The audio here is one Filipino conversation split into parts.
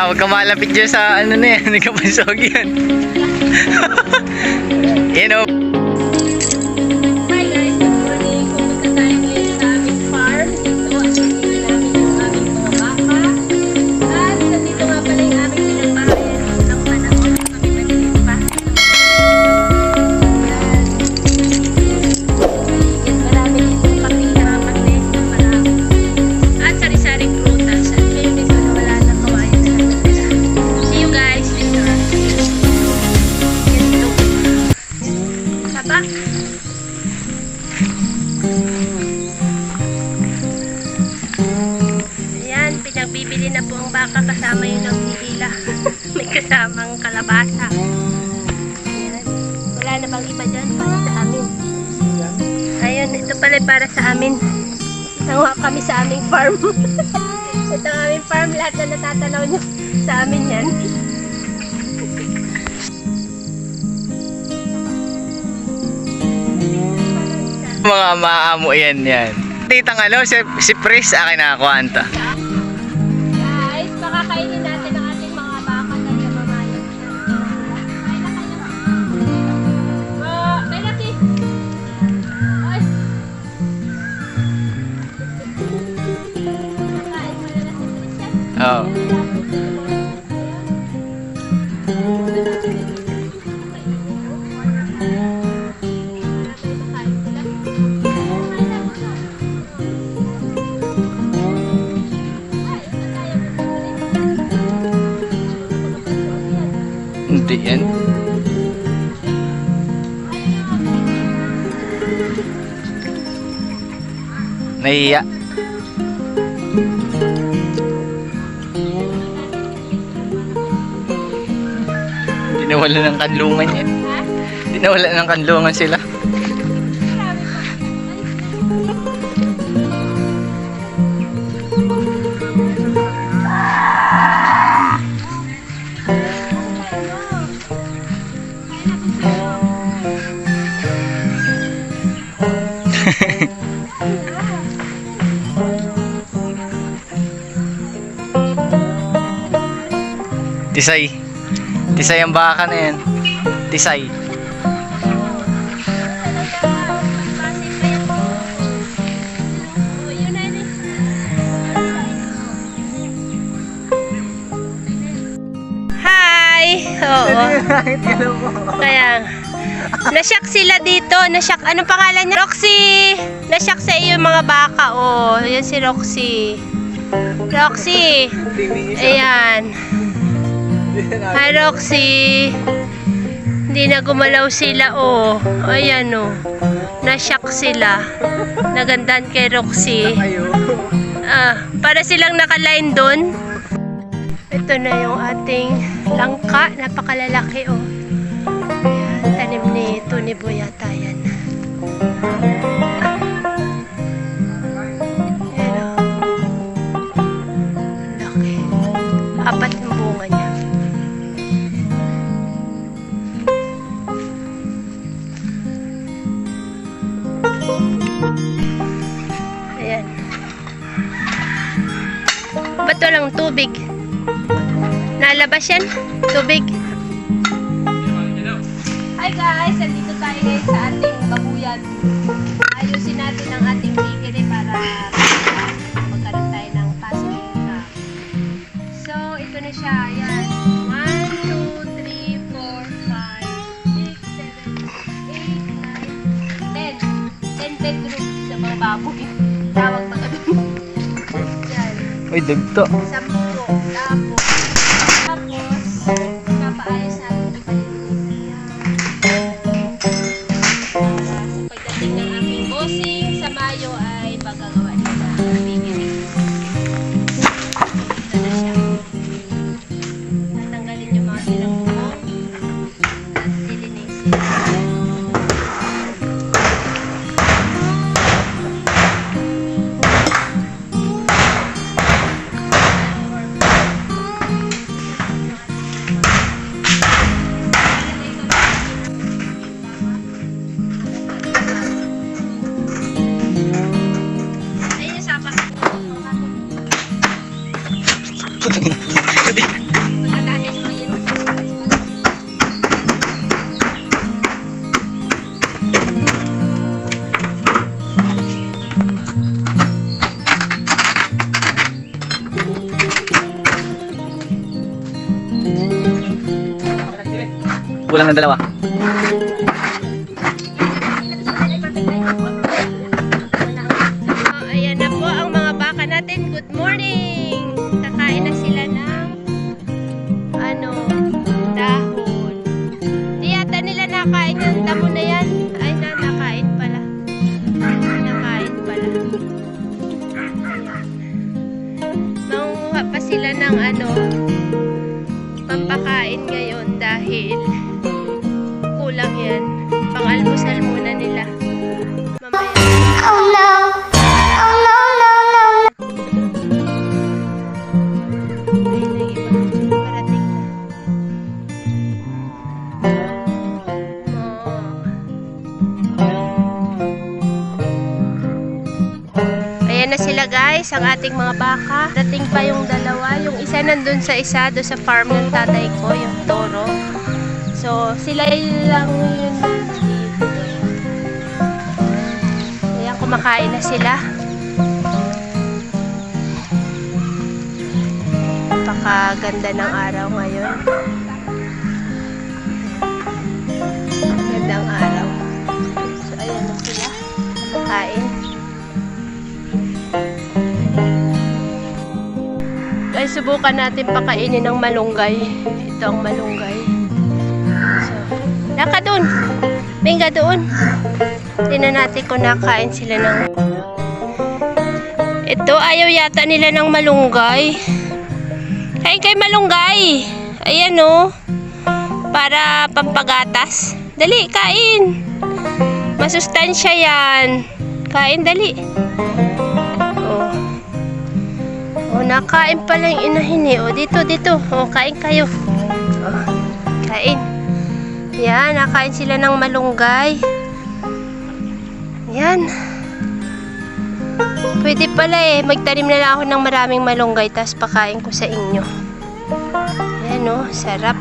Ah, huwag ka malapit dyan sa ano na yan. Nagkapansog yan. you know. Aming farm. Lahat na natatanaw nyo sa amin yan. Mga maamo yan yan. Titang ano, si, si Pris, akin nakakuha anta. Oh. Nawala ng kanlungan yan. Hindi nawala ng kanlungan sila. Tisay. Tisay ang baka na yan. Tisay. Hi! Oo. Kaya, nasyak sila dito. Nasyak, anong pangalan niya? Roxy! Nasyak sa iyo yung mga baka. Oh, yan si Roxy. Roxy! Ayan. Hi, Roxy! Hindi na gumalaw sila, oh. Ayan, oh. Nasyak sila. Nagandahan kay Roxy. Ah, para silang nakaline doon. Ito na yung ating langka. Napakalalaki, oh. Ayan, tanim ni Tony Boy yata yan. Tubig? Nalabas yan? Tubig? Hi guys! Nandito tayo ngayon sa ating babuyan. Ayusin natin ang ating bakery para magkaroon tayo ng income. So, ito na siya. Ayan. 1, 2, 3, 4, 5, 6, 7, 8, 9, 10. 10 bedrooms sa mga baboy. Tawag mga. Uy, dagto. Sampo. Kulang ng dalawa. Oh, ayan na po ang mga baka natin. Good morning! Kakain na sila ng ano, dahon. Di yata nila nakain yung damo na yan. Ayan na sila guys, ang ating mga baka. Dating pa yung dalawa. Yung isa nandun sa isa, doon sa farm ng tatay ko, yung toro. So, sila lang yun dito. Ayan, kumakain na sila. Napakaganda ng araw ngayon. Subukan natin pakainin ng malunggay. Ito ang malunggay. So, naka doon. Binga doon. Tingnan natin kung nakain sila ng... Ito, ayaw yata nila ng malunggay. Kain kay malunggay. Ayan o. Para pampagatas. Dali, kain. Masustansya yan. Kain, dali. Nakain pala yung inahin eh. Oh, dito, dito. Oh, kain kayo. Oh, kain. Yan, nakain sila ng malunggay. Yan. Pwede pala eh. Magtanim na lang ako ng maraming malunggay tapos pakain ko sa inyo. Ayan oh, sarap.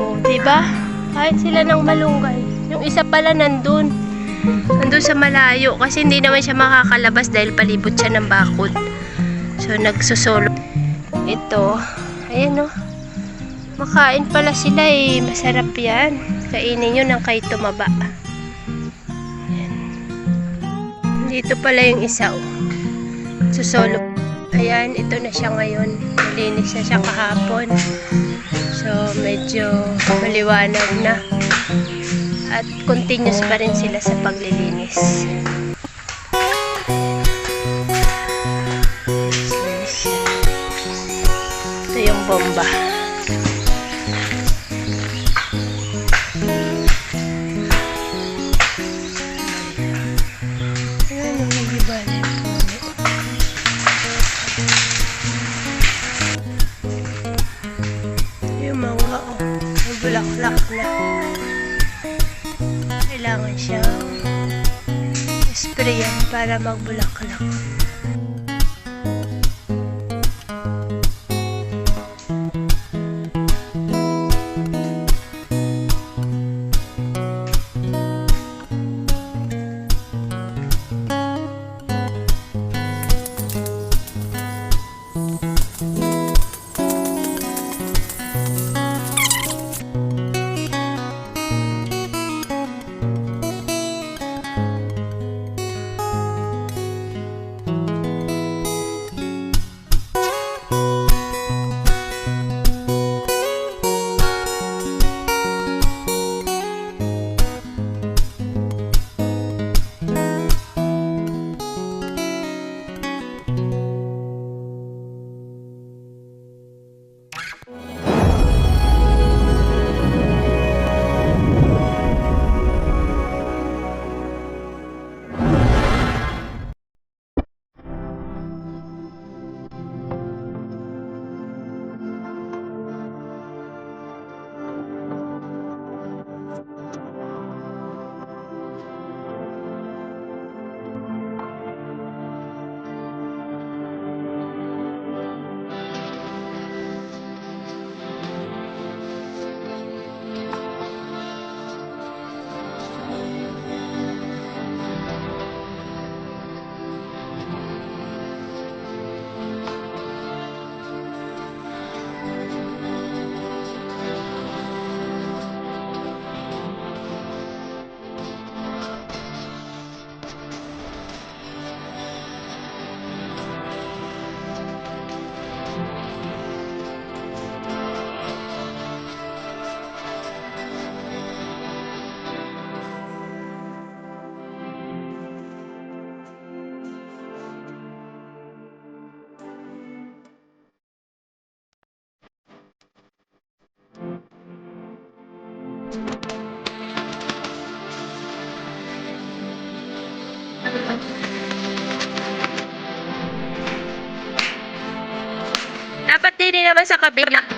Oh, diba? Kain sila ng malunggay. Yung isa pala nandun. Nandun sa malayo kasi hindi naman siya makakalabas dahil palibot siya ng bakod. So, nagsusolo. Ito. Ayan oh. Makain pala sila eh. Masarap yan. Kainin nyo ng kay tumaba. Dito pala yung isa oh. Susolo. Ayan, ito na siya ngayon. Malinis na siya kahapon. So, medyo maliwanag na. At continuous pa rin sila sa paglilinis. Bomba. Yung mga oh, yung bulaklak na. Kailangan siyang sprayan para magbulaklak. Sa kabila.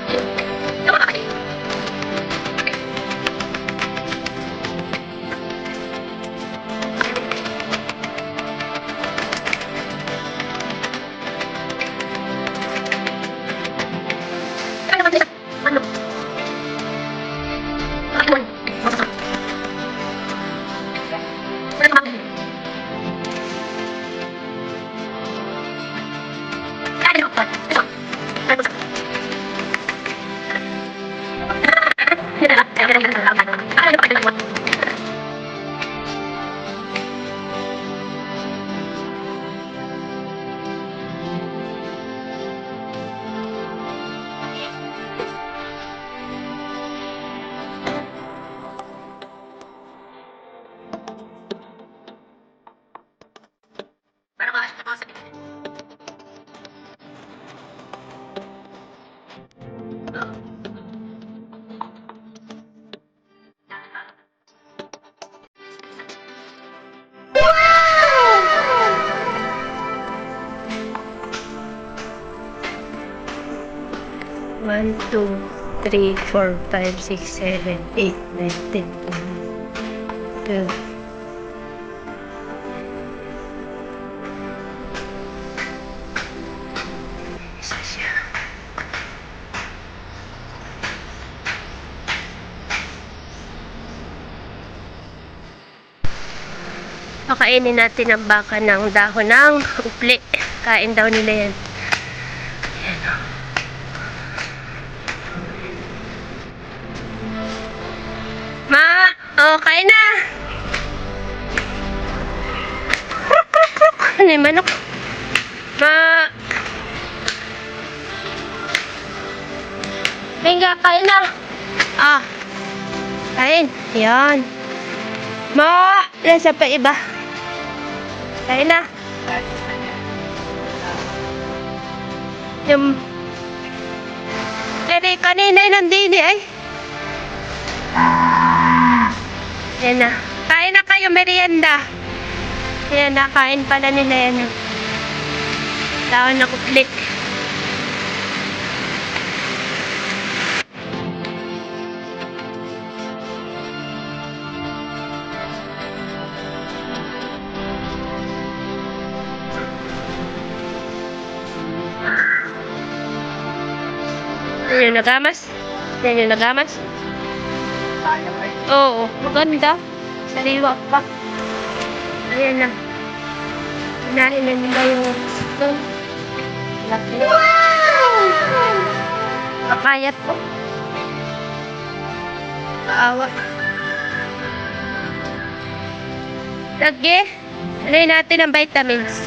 One, two, three, four, five, six, seven, eight, nine, ten, eleven, twelve. Isa siya. Pakainin natin ang baka ng dahon ng upli. Kain daw nila yan. Yan o. Oh, kain na! ano yung manok? Ma! Venga, kain na! Ah! Kain. Yan. Ma! Nasa pa iba. Kain na. Yung... Ere, kanina nandini ay. Yan na. Kain na kayo, merienda. Yan na, kain pala nila yan. Tawon na kuplit. Yan yung nagamas. Yan yung nagamas. Oo, maganda. Sariwa pa. Ayan na. Hinahin na nila yung ito. Laki. Wow! Papayat po. Paawa. Lagi. Alay natin ang vitamins.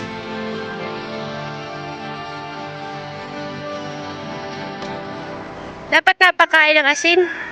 Dapat napakain ng asin.